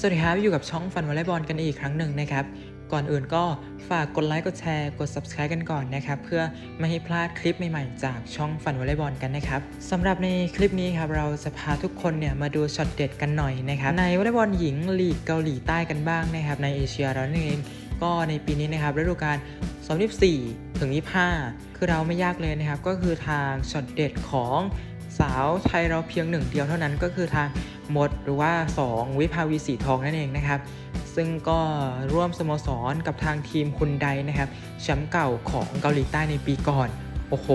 สวัสดีครับ อยู่กับช่องฟันวอลเลย์บอลกันอีกครั้งหนึ่งนะครับ ก่อนอื่นก็ฝากกดไลค์กดแชร์กด subscribe กันก่อนนะครับ เพื่อไม่ให้พลาดคลิปใหม่ๆ จากช่องฟันวอลเลย์บอลกันนะครับสำหรับในคลิปนี้ครับเราจะพาทุกคนเนี่ยมาดูช็อตเด็ดกันหน่อยนะครับในวอลเลย์บอลหญิงลีกเกาหลีใต้กันบ้างนะครับในเอเชียเรานั่เองก็ในปีนี้นะครับฤดูกาล24ถึง25คือเราไม่ยากเลยนะครับก็คือทางช็อตเด็ดของสาวไทยเราเพียงหนึ่งเดียวเท่านั้นก็คือทาง มดหรือว่า 2 วิภาวีสีทองนั่นเองนะครับ ซึ่งก็ร่วมสโมสรกับทางทีมคุนไดนะครับแชมป์เก่าของเกาหลีใต้ในปีก่อนโอ้โห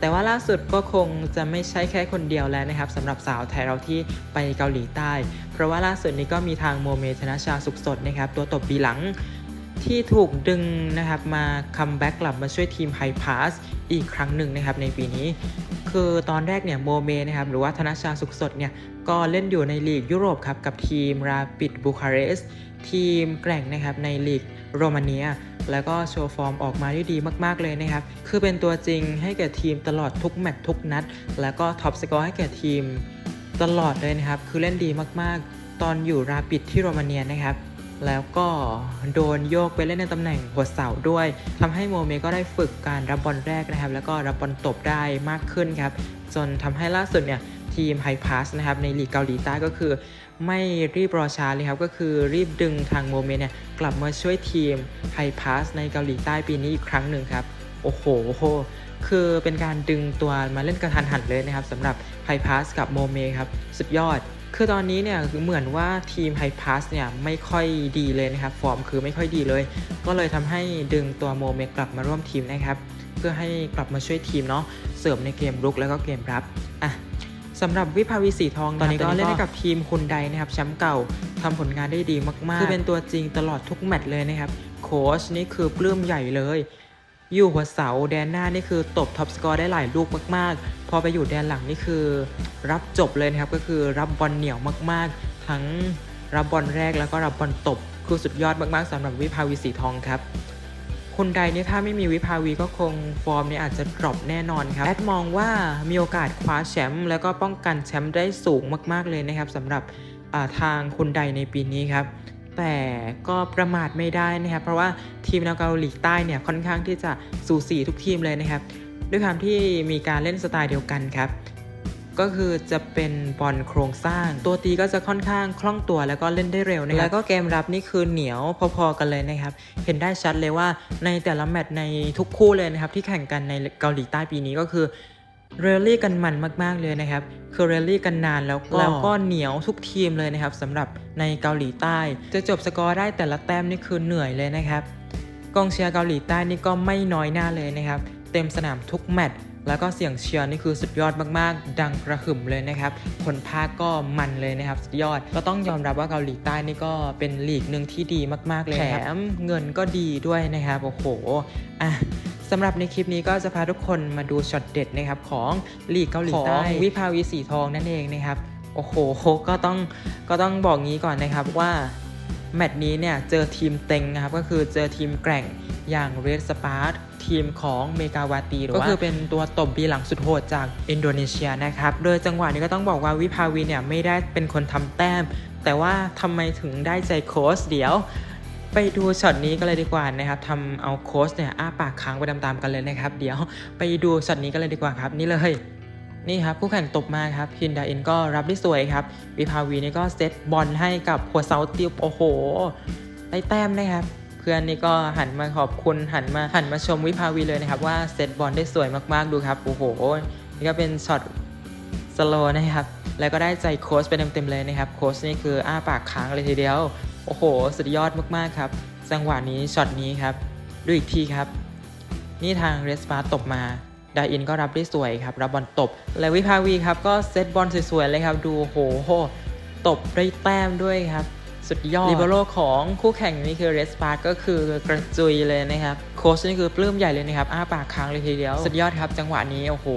แต่ว่าล่าสุดก็คงจะไม่ใช่แค่คนเดียวแล้วนะครับสำหรับสาวไทยเราที่ไปเกาหลีใต้ เพราะว่าล่าสุดนี้ก็มีทางโมเมธนชาสุขสดนะครับ ตัวตบปีหลังที่ถูกดึงนะครับมาคัมแบ็กกลับมาช่วยทีมไฮพาส อีกครั้งหนึ่งนะครับในปีนี้ คือตอนแรกเนี่ยโมเมนะครับหรือว่าธนชาสุขสดเนี่ยก็เล่นอยู่ในลีกยุโรปครับกับทีมราปิดบูคาเรสทีมแกร่งนะครับในลีกโรมาเนียแล้วก็โชว์ฟอร์มออกมาได้ดีมาก ๆ เลยนะครับ คือเป็นตัวจริงให้แก่ทีมตลอดทุกแมตช์ทุกนัด แล้วก็ท็อปสกอร์ให้แก่ทีมตลอดเลยนะครับ คือเล่นดีมากๆ ตอนอยู่ราปิดที่โรมาเนียนะครับ แล้วก็โดนโยกไปเล่นในตำแหน่งหัวเสาด้วยทำให้โมเมก็ได้ฝึกการรับบอลแรกนะครับ แล้วก็รับบอลตบได้มากขึ้นครับ จนทำให้ล่าสุดเนี่ยทีมไฮพาสนะครับในลีกเกาหลีใต้ก็คือ ไม่รีบรอช้าเลยครับ ก็คือรีบดึงทางโมเมเนี่ยกลับมาช่วยทีมไฮพาสในเกาหลีใต้ปีนี้อีกครั้งหนึ่งครับ โอ้โห คือเป็นการดึงตัวมาเล่นกระทันหันเลยนะครับสำหรับไฮพาสกับโมเมครับสุดยอด คือตอนนี้เนี่ยเหมือนว่าทีมไฮพาสเนี่ยไม่ค่อยดีเลยนะครับฟอร์มคือไม่ค่อยดีเลย ก็เลยทำให้ดึงตัวโมเมกลับมาร่วมทีมนะครับเพื่อให้กลับมาช่วยทีมเนาะเสริมในเกมรุกแล้วก็เกมรับอะสำหรับวิภาวีสีทองตอนนี้ก็เล่นให้กับทีมคุณใดนะครับแชมป์เก่าทำผลงานได้ดีมากๆ คือเป็นตัวจริงตลอดทุกแมตช์เลยนะครับโค้ชนี่คือปลื้มใหญ่เลย อยู่หัวเสาแดนหน้านี่คือตบท็อปสกอร์ได้หลายลูกมากๆ พอไปอยู่แดนหลังนี่คือ รับจบเลยนะครับก็คือรับบอลเหนียวมากๆ ทั้งรับบอลแรกแล้วก็รับบอลตบคือสุดยอดมากๆสำหรับวิภาวีสีทองครับคนใดเนี่ยถ้าไม่มีวิภาวีก็คงฟอร์มเนี่ยอาจจะดรอปแน่นอนครับแอดมองว่ามีโอกาสคว้าแชมป์แล้วก็ป้องกันแชมป์ได้สูงมากๆเลยนะครับสำหรับาทางคนใดในปีนี้ครับ แต่ก็ประมาทไม่ได้นะครับเพราะว่าทีมแนวเกาหลีใต้เนี่ยค่อนข้างที่จะสูสีทุกทีมเลยนะครับ ด้วยความที่มีการเล่นสไตล์เดียวกันครับก็คือจะเป็นบอลโครงสร้าง ตัวตีก็จะค่อนข้างคล่องตัวแล้วก็เล่นได้เร็วนะครับแล้วก็เกมรับนี่คือเหนียวพอๆกันเลยนะครับ เห็นได้ชัดเลยว่าในแต่ละแมตช์ในทุกคู่เลยนะครับ ที่แข่งกันในเกาหลีใต้ปีนี้ก็คือ เรลลี่กันมันมาก ๆ เลยนะครับ คือเรลลี่กันนานแล้วก็แล้วก็เหนียวทุกทีมเลยนะครับสำหรับในเกาหลีใต้ จะจบสกอร์ได้แต่ละแต้มนี่คือเหนื่อยเลยนะครับกองเชียร์เกาหลีใต้นี่ก็ไม่น้อยหน้าเลยนะครับ เต็มสนามทุกแมตช์แล้วก็เสียงเชียร์นี่คือสุดยอดมากๆ ดังกระหึ่มเลยนะครับ คนพากย์ก็มันเลยนะครับ สุดยอด ก็ต้องยอมรับว่าเกาหลีใต้นี่ก็เป็นลีกหนึ่งที่ดีมากๆเลยแถมเงินก็ดีด้วยนะครับโอ้โหอะ สำหรับในคลิปนี้ก็จะพาทุกคนมาดูช็อตเด็ดนะครับของลีกเกาหลีใต้วิภาวีสีทองนั่นเองนะครับ โอ้โหก็ต้องก็ต้องบอกงี้ก่อนนะครับว่าแมตช์นี้เนี่ยเจอทีมเต็งนะครับก็คือเจอทีมแกร่งอย่างเรดสปาร์ทีมของเมกาวาตีหรือว่าก็คือเป็นตัวตบบีหลังสุดโหดจากอินโดนีเซียนะครับ โดยจังหวะนี้ก็ต้องบอกว่าวิภาวีเนี่ยไม่ได้เป็นคนทำแต้ม แต่ว่าทำไมถึงได้ใจโค้ชเดี๋ยว ไปดูช็อตนี้กันเลยดีกว่านะครับทำเอาโค้ชเนี่ยอ้าปากค้างไปตามๆกันเลยนะครับ เดี๋ยวไปดูช็อตนี้กันเลยดีกว่าครับ นี่เลยนี่ครับคู่แข่งตบมาครับฮินดาอินก็รับได้สวยครับวิภาวีนี่ก็เซตบอลให้กับหัวเสาติวโอ้โหได้แต้มนะครับ เพื่อนนี่ก็หันมาขอบคุณหันมาหันมาชมวิภาวีเลยนะครับ ว่าเซตบอลได้สวยมากๆดูครับโอ้โหนี่ก็เป็นช็อตสโลนะครับแล้วก็ได้ใจโค้ชไปเต็มๆเลยนะครับโค้ชนี่คืออ้าปากค้างเลยทีเดียว โอ้โห สุดยอดมากๆครับ จังหวะนี้ช็อตนี้ครับ ดูอีกทีครับ นี่ทางเรสปาตบมาดาอินก็รับได้สวยครับ รับบอลตบ และวิภาวีครับ ก็เซตบอลสวยๆเลยครับ ดูโหโห ตบได้แต้มด้วยครับ สุดยอดลิเบโรของคู่แข่งนี่คือเรสปาก็คือกระจุยเลยนะครับ โค้ชนี่คือปลื้มใหญ่เลยนะครับ อ้าปากค้างเลยทีเดียว สุดยอดครับ จังหวะนี้ โอ้โห